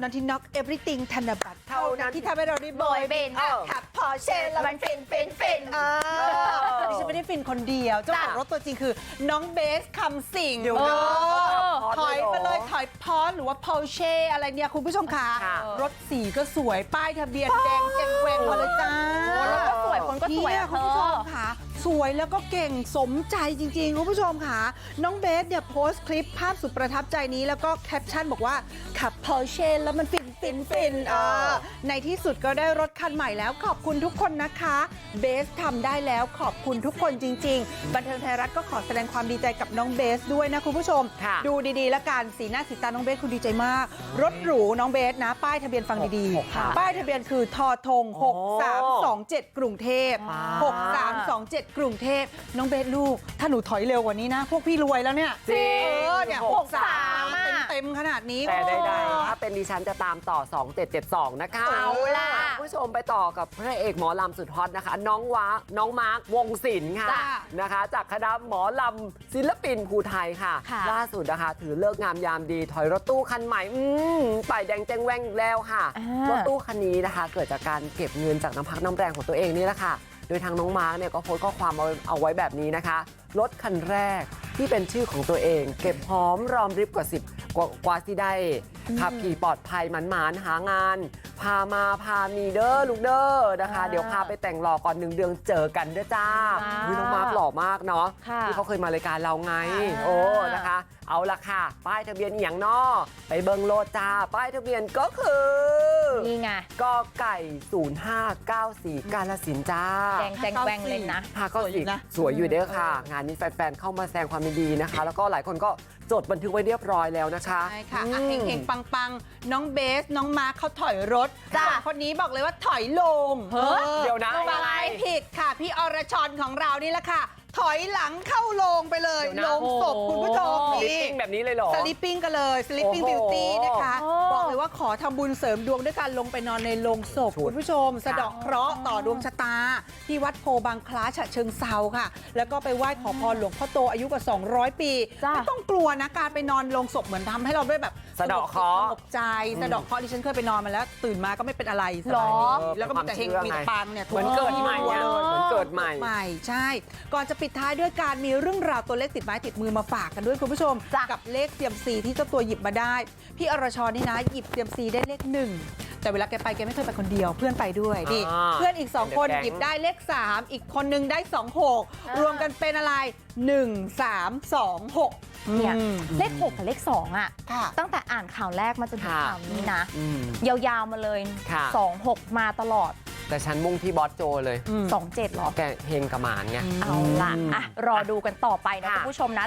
นันที่น็อก everything ธนบัตรเท่าเท่านั้นั้นนที่ทำให้เราได้บอย boy บิน band เออ ขับพอเช่แล้วมันฟินฟินฟินเออดิฉันไม่ได้ฟินคนเดียว เจ้าของรถตัวจริงคือน้องเบสคำสิงเดี๋ยวเอนะอถอยไปเลยถอยพอสหรือว่าพอเช่อะไรเนี่ยคุณผู้ชมคะค่ะ รถสีก็สวยป้ายทะเบียนแดงแจงแวงมาเลยจ้า โอ้รถก็สวยคนก็สวยเนี่ยอะคุณผู้ชมเธอค่ะ สวยแล้วก็เก่งสมใจจริงๆ คุณผู้ชมค่ะ น้องเบสเนี่ยโพสต์คลิปภาพสุดประทับใจนี้แล้วก็แคปชั่นบอกว่าขับพอเช่แล้วมันฟิินฟินเออในที่สุดก็ได้รถคันใหม่แล้วขอบคุณทุกคนนะคะ เบสทำได้แล้วขอบคุณทุกคนจริง ๆ บันเทิงไทยรัฐก็ขอแสดงความดีใจกับน้องเบสด้วยนะคุณผู้ชม ดูดีๆ แล้วกันสีหน้าสีตาน้องเบสคุณดีใจมาก รถหรูน้องเบสนะ ป้ายทะเบียนฟังดีๆ ป้ายทะเบียนคือทอทง 6327 กรุงเทพ6327 กรุงเทพน้องเบสลูก ถ้าหนูถอยเร็วกว่านี้นะ พวกพี่รวยแล้วเนี่ยจริงเออเนี่ย63 ต็มๆขนาดนี้ แต่ใดเออๆถ้าเป็นดิฉันจะตามต่อ 2772 นะคะเอาล่ะคุณผู้ชมไปต่อกับพระเอกหมอลำสุดฮอตนะคะ น้องวาน้องมาร์ควงศิลป์ค่ะจ้ะนะคะ จากคณะหมอลำศิลปินภูไทยค่ะค่ะล่าสุดนะคะ ถือเลิกษ์งามยามดีถอยรถตู้คันใหม่อืมป้ายแดงแจ้งแว่งอีกแล้วค่ะอ่ารถตู้คันนี้นะคะ เกิดจากการเก็บเงินจากน้ำพักน้ำแรงของตัวเองนี่แหละค่ะ โดยทางน้องมาร์กเนี่ยก็โพสต์ข้อความเอาเอาไว้แบบนี้นะคะรถคันแรกที่เป็นชื่อของตัวเอง เก็บหอมรอมริบกว่า10กว่ากว่าที่ได้ขับขี่ปลอดภัยหมันๆหางาน พามาพามีเด้อลูกเด้อนะคะอ่าเดี๋ยวพาไปแต่งหล่อก่อนหนึ่งเดือนเจอกันเด้อจ้าว้าวอุ๊ยน้องมาร์กหล่อมากเนาะค่ะที่เขาเคยมารายการเราไงอ่าโอ้นะคะ เอาละค่ะ ป้ายทะเบียนอหย่างนอไปเบิงโลดจ้า ป้ายทะเบียนก็คือนี่ไง กอไก่ 0594 กาลสินธุ์จ้าแดงแจงแวงเลยนะค่ะก็สวยอยู่นะสวยอยู่เด้อค่ะงานนี้แฟนๆเข้ามาแสดงความยินดีนะคะ แล้วก็หลายคนก็จดบันทึกไว้เรียบร้อยแล้วนะคะใช่ค่ะอือะมเฮงๆปังๆ น้องเบส น้องมาร์คเขาถอยรถจ้ะ ส่วนคนนี้บอกเลยว่าถอยลงเฮ้ยออเดี๋ยวนะฟังยังไงไม่ผิดค่ะ พี่อรชรของเรานี่แหละค่ะ ถอยหลังเข้าโรงไปเลยเดี๋ยวนะโรงศพคุณผู้ชมลิปนี่ปิ้ง แบบนี้เลยเหรอ สลิปปิ้งกันเลยสลิปปิ้งโอ้บิวโหตี้นะคะโอ้บอกเลยว่าขอทำบุญเสริมดวงด้วยการลงไปนอนในโรงศพชุดคุณผู้ชม สะเดาะเคราะห์ต่อดวงชะตา ที่วัดโพบางคล้าฉะเชิงเซาค่ะ แล้วก็ไปไหว้ขอพรหลวงพ่อโตอายุกว่า 200 ปีจ้ะไม่ต้องกลัวนะการไปนอนโรงศพเหมือนทำให้เราได้แบบสะเดาะเคราะห์สงบใจสะเดาะเคราะห์ดิฉันเคยไปนอนมาแล้ว ตื่นมาก็ไม่เป็นอะไรสบายหรอดีแล้วก็มีแต่เฮงมีแต่ปังเนี่ยเหมือนเกิดใหม่ทั่วอะเลยเหมือนเกิดใหม่ใหม่ใช่ ก่อนจะปิดท้ายด้วยการมีเรื่องราวตัวเลขติดไม้ติดมือมาฝากกันด้วยคุณผู้ชมจ้ะกับเลขเซียมซีที่เจ้าตัวหยิบมาได้ พี่อรชรนี่นะหยิบเซียมซีได้เลขหนึ่งแต่เวลาแกไปแกไม่เคยไปคนเดียวเพื่อนไปด้วยนี่อ่าเพื่อนอีก 2 คนเดี๋ยวแก๊งหยิบได้เลข 3 อีกคนนึงได้ 26 รวมกันเป็นอะไร 1 3 2 6เนี่ยอืมเลขหกกับเลขสองอะค่ะ ตั้งแต่อ่านข่าวแรกมาจนถึงค่ะข่าวนี้นะอืมยาวๆมาเลยค่ะสองหกมาตลอด แต่ฉันมุ่งที่บอสโจเลย สองเจ็ดหรอ แกเฮงกับหมานไง เอาล่ะอะรอดูกันต่อไปนะค่ะ คุณผู้ชมนะ